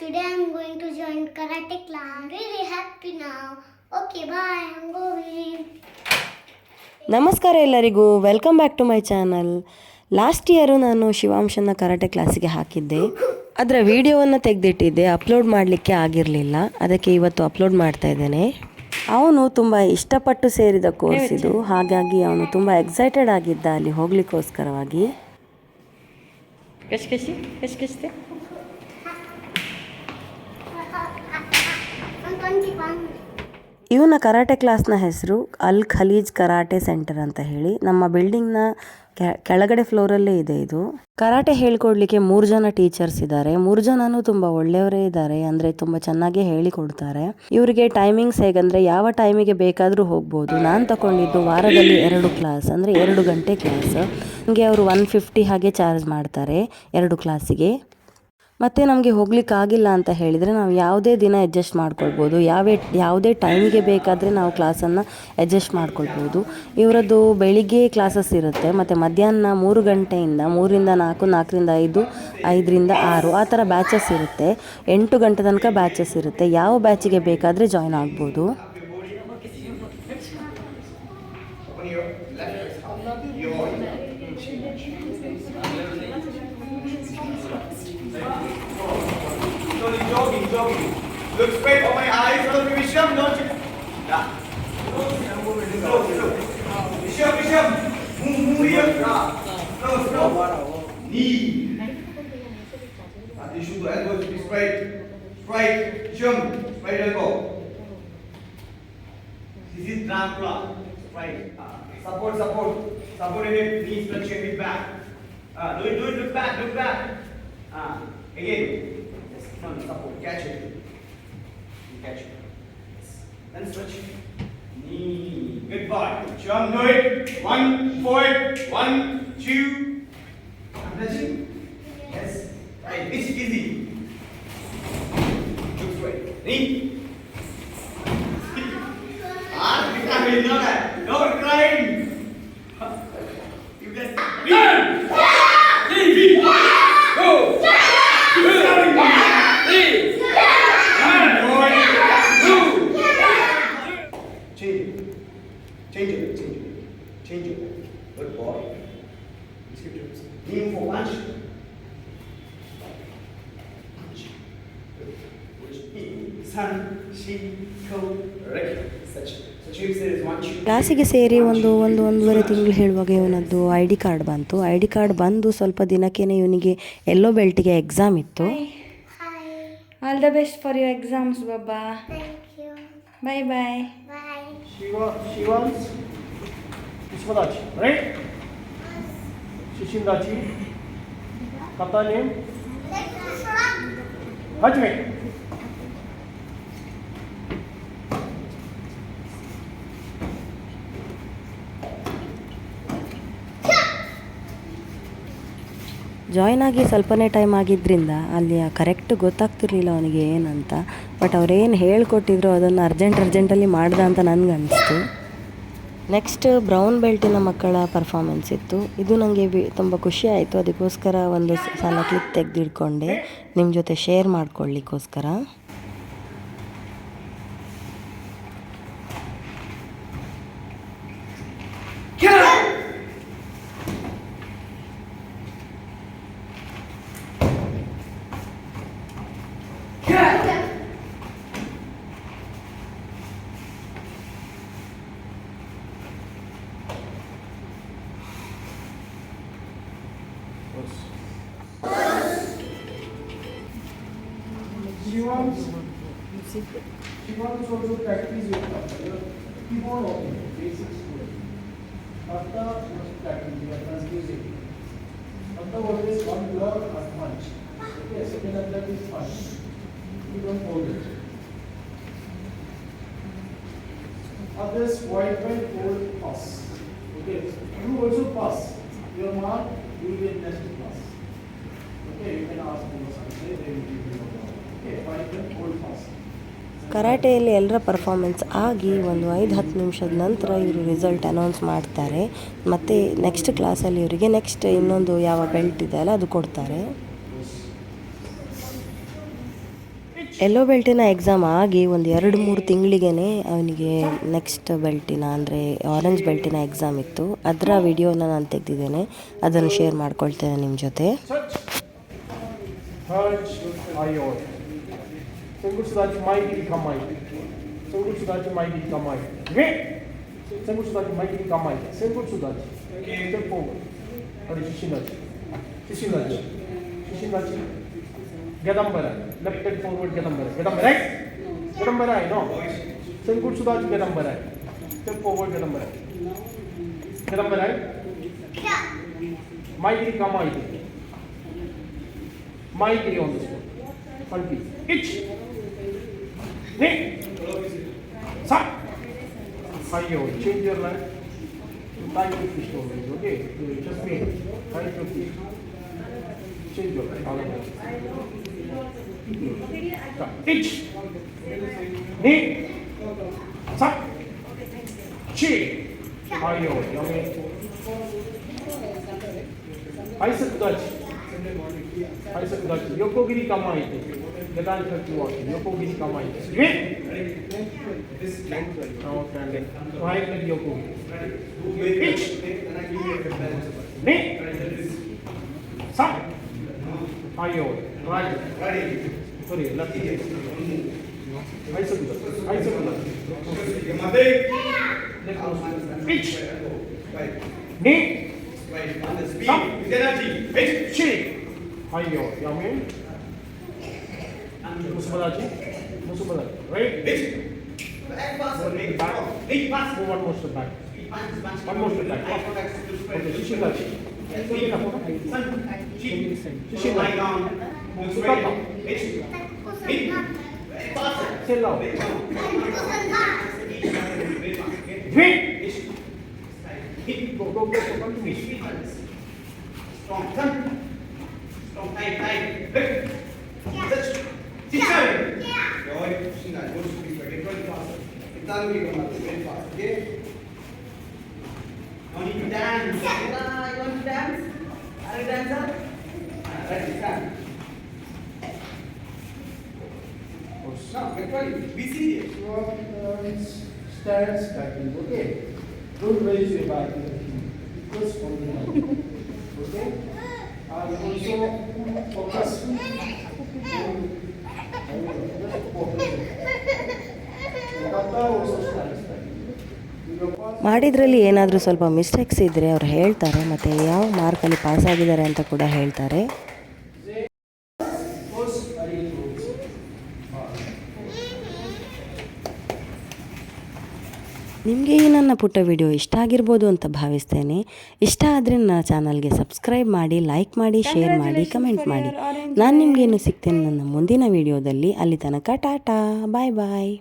Today I'm going to join karate class. I'm really happy now. Okay, bye. I'm going. ನಮಸ್ಕಾರ ಎಲ್ಲರಿಗೂ. Welcome back to my channel last year ನಾನು ಶಿವಾಂಶನ karate ಕ್ಲಾಸಿಗೆ ಹಾಕಿದ್ದೆ. ಅದರ ವಿಡಿಯೋವನ್ನು ತೆಗೆದಿಟ್ಟಿದ್ದೆ. ಅಪ್ಲೋಡ್ ಮಾಡಲಿಕ್ಕೆ ಆಗಿರಲಿಲ್ಲ. ಅದಕ್ಕೆ ಇವತ್ತು ಅಪ್ಲೋಡ್ ಮಾಡ್ತಾ ಇದ್ದೇನೆ. ಅವನು ತುಂಬ ಇಷ್ಟಪಟ್ಟು ಸೇರಿದ ಕೋರ್ಸ್ ಇದು. ಹಾಗಾಗಿ ಅವನು ತುಂಬ ಎಕ್ಸೈಟೆಡ್ ಆಗಿದ್ದ ಅಲ್ಲಿ ಹೋಗ್ಲಿಕ್ಕೋಸ್ಕರವಾಗಿ. ಕಶಿ ಕಶ್ ಇವನ ಕರಾಟೆ ಕ್ಲಾಸ್ನ ಹೆಸರು ಅಲ್ ಖಲೀಜ್ ಕರಾಟೆ ಸೆಂಟರ್ ಅಂತ ಹೇಳಿ. ನಮ್ಮ ಬಿಲ್ಡಿಂಗ್ನ ಕೆಳಗಡೆ ಫ್ಲೋರಲ್ಲೇ ಇದೆ ಇದು. ಕರಾಟೆ ಹೇಳ್ಕೊಡ್ಲಿಕ್ಕೆ ಮೂರು ಜನ ಟೀಚರ್ಸ್ ಇದ್ದಾರೆ. ಮೂರು ಜನನೂ ತುಂಬ ಒಳ್ಳೆಯವರೇ ಇದ್ದಾರೆ, ಅಂದರೆ ತುಂಬ ಚೆನ್ನಾಗಿ ಹೇಳಿಕೊಡ್ತಾರೆ. ಇವರಿಗೆ ಟೈಮಿಂಗ್ಸ್ ಹೇಗಂದರೆ ಯಾವ ಟೈಮಿಗೆ ಬೇಕಾದರೂ ಹೋಗ್ಬೋದು. ನಾನು ತಗೊಂಡಿದ್ದು ವಾರದಲ್ಲಿ ಎರಡು ಕ್ಲಾಸ್, ಅಂದರೆ ಎರಡು ಗಂಟೆ ಕ್ಲಾಸ್. ನನಗೆ ಅವರು ಒನ್ ಫಿಫ್ಟಿ ಹಾಗೆ ಚಾರ್ಜ್ ಮಾಡ್ತಾರೆ ಎರಡು ಕ್ಲಾಸಿಗೆ. ಮತ್ತು ನಮಗೆ ಹೋಗ್ಲಿಕ್ಕಾಗಿಲ್ಲ ಅಂತ ಹೇಳಿದರೆ ನಾವು ಯಾವುದೇ ದಿನ ಅಡ್ಜಸ್ಟ್ ಮಾಡ್ಕೊಳ್ಬೋದು. ಯಾವೇ, ಯಾವುದೇ ಟೈಮಿಗೆ ಬೇಕಾದರೆ ನಾವು ಕ್ಲಾಸನ್ನು ಅಡ್ಜಸ್ಟ್ ಮಾಡ್ಕೊಳ್ಬೋದು. ಇವರದ್ದು ಬೆಳಿಗ್ಗೆ ಕ್ಲಾಸಸ್ ಇರುತ್ತೆ. ಮತ್ತು ಮಧ್ಯಾಹ್ನ ಮೂರು ಗಂಟೆಯಿಂದ ಮೂರಿಂದ ನಾಲ್ಕು, ನಾಲ್ಕರಿಂದ ಐದು, ಐದರಿಂದ ಆರು ಆ ಥರ ಬ್ಯಾಚಸ್ ಇರುತ್ತೆ. ಎಂಟು ಗಂಟೆ ತನಕ ಬ್ಯಾಚಸ್ ಇರುತ್ತೆ. ಯಾವ ಬ್ಯಾಚಿಗೆ ಬೇಕಾದರೆ ಜಾಯ್ನ್ ಆಗ್ಬೋದು. ఒక విషయం విషయం విషయం అది shoe elbow sprite sprite jump sprite elbow this is dracula right support. Support support it. Knees flexion it back. Uh, do it do it look back look back. Uh, again. Just come on support. Catch it. Catch it. Then stretch. Knee. Good boy. Jump, do it. One, forward. One, two. I'm touching. Yes. Right. It's easy. Look straight. Knee. Ah, you can't really know for it. Change it. Change it. Change it. But. So Chief says one, two. ಕ್ಲಾಸಿಗೆ ಸೇರಿ ಒಂದು ಒಂದು ಒಂದೂವರೆ ತಿಂಗಳು ಹೇಳುವಾಗ ಇವನದ್ದು I D card ಬಂತು I D card ಬಂದು ಸ್ವಲ್ಪ ದಿನಕ್ಕೇನೆ ಇವನಿಗೆ ಎಲ್ಲೋ ಬೆಲ್ಟಿಗೆ ಎಕ್ಸಾಮ್ ಇತ್ತು. All the best for your exams Baba bye. Bye She, wa she wants Vishwadachi, right? Shishimdachi. Kata name? Hajme. Join ಆಗಿ ಸ್ವಲ್ಪನೇ ಟೈಮ್ ಆಗಿದ್ದರಿಂದ ಅಲ್ಲಿ ಕರೆಕ್ಟ್ ಗೊತ್ತಾಗ್ತಿರ್ಲಿಲ್ಲ ಅವನಿಗೆ ಏನಂತ. ಬಟ್ ಅವ್ರೇನು ಹೇಳ್ಕೊಟ್ಟಿದ್ರು ಅದನ್ನು ಅರ್ಜೆಂಟ್ ಅರ್ಜೆಂಟಲ್ಲಿ ಮಾಡ್ದ ಅಂತ ನನಗೆ ಅನಿಸ್ತು. ನೆಕ್ಸ್ಟ್ ಬ್ರೌನ್ ಬೆಲ್ಟಿನ ಮಕ್ಕಳ ಪರ್ಫಾರ್ಮೆನ್ಸ್ ಇತ್ತು. ಇದು ನನಗೆ ತುಂಬ ಖುಷಿ ಆಯಿತು. ಅದಕ್ಕೋಸ್ಕರ ಒಂದು ಸಲ ಕ್ಲಿಪ್ ತೆಗೆದಿಡ್ಕೊಂಡೆ. ನಿಮ್ಮ ಜೊತೆ ಶೇರ್ ಮಾಡ್ಕೊಳ್ಳಿಕ್ಕೋಸ್ಕರ. She wants, she wants also to practice yoga. Keyboard only, basic school. Atta must practice, atta's music. Atta always one glove as much? Okay, second attack is much, You don't hold it. Others, white belt, hold, pass. Okay, you also pass. Your mark, will get next pass. Okay, you can ask them something, they will give you a mark. Okay, white them, hold fast. ಕರಾಟೆಯಲ್ಲಿ ಎಲ್ಲರ performance ಆಗಿ ಒಂದು ಐದು ಹತ್ತು ನಿಮಿಷದ ನಂತರ ಇವರು result announce ಮಾಡ್ತಾರೆ ಮತ್ತು ನೆಕ್ಸ್ಟ್ ಕ್ಲಾಸಲ್ಲಿ ಇವರಿಗೆ ನೆಕ್ಸ್ಟ್ ಇನ್ನೊಂದು ಯಾವ ಬೆಲ್ಟ್ ಇದೆ ಅಲ್ಲ ಅದು ಕೊಡ್ತಾರೆ ಎಲ್ಲೋ ಬೆಲ್ಟಿನ ಎಕ್ಸಾಮ್ ಆಗಿ ಒಂದು ಎರಡು ಮೂರು ತಿಂಗಳಿಗೆ ಅವನಿಗೆ ನೆಕ್ಸ್ಟ್ ಬೆಲ್ಟಿನ ಅಂದರೆ ಆರೆಂಜ್ ಬೆಲ್ಟಿನ ಎಕ್ಸಾಮ್ ಇತ್ತು. ಅದರ ವಿಡಿಯೋನ ನಾನು ತೆಗೆದಿದ್ದೇನೆ. ಅದನ್ನು ಶೇರ್ ಮಾಡ್ಕೊಳ್ತೇನೆ ನಿಮ್ಮ ಜೊತೆ. Gadambara. Left leg forward Gadambara. Gadambara. Right? Gadambara, no? Sengur Sudachi Gadambara. Step forward Gadambara. Gadambara. Mighty come mighty. Mighty on this one. One piece. Itch. Nick. Sa. Ayo, change your line. Tie your fish always, okay? Just me. Tie your fish. Change your line. All of them. Each. Knee. Tuck. Chi. Ayo. Bicep touch. Bicep touch. Yokogiri kamae. Gadan thirty one. Yokogiri kamae. Wait. This length. Oh, standing. Right leg yokogiri. Each. Knee. Tuck. Ayo. Right. Right. ಸರಿ ಎಲ್ಲ ಅಯ್ಯೋ ಯಾವ ಮುಸುಬದಾಜಿ ಮುಸುಬದಾಜಿ right Back pass or make back? Big pass. Go one more step back. One more step back. Okay, she should have. She should have. She should have. She should have. Dance. 5. BCA. Stands backing. Okay. Don't raise your back Because on the hand. Okay. And also focus. ಮಾಡಿದ್ರಲ್ಲಿ ಏನಾದರೂ ಸ್ವಲ್ಪ mistakes ಇದ್ದರೆ ಅವ್ರು ಹೇಳ್ತಾರೆ ಮತ್ತು ಯಾವ ಮಾರ್ಕಲ್ಲಿ pass ಆಗಿದ್ದಾರೆ ಅಂತ ಕೂಡ ಹೇಳ್ತಾರೆ ನಿಮಗೆ ಈ ನನ್ನ ಪುಟ್ಟ ವಿಡಿಯೋ ಇಷ್ಟ ಆಗಿರ್ಬೋದು ಅಂತ ಭಾವಿಸ್ತೇನೆ. ಇಷ್ಟ ಆದರೆ ನನ್ನ ಚಾನಲ್ಗೆ ಸಬ್ಸ್ಕ್ರೈಬ್ ಮಾಡಿ ಲೈಕ್ ಮಾಡಿ ಶೇರ್ ಮಾಡಿ ಕಮೆಂಟ್ ಮಾಡಿ. ನಾನು ನಿಮಗೇನು ಸಿಗ್ತೇನೆ ನನ್ನ ಮುಂದಿನ ವಿಡಿಯೋದಲ್ಲಿ. ಅಲ್ಲಿ ತನಕ ಟಾಟಾ. ಬಾಯ್ ಬಾಯ್.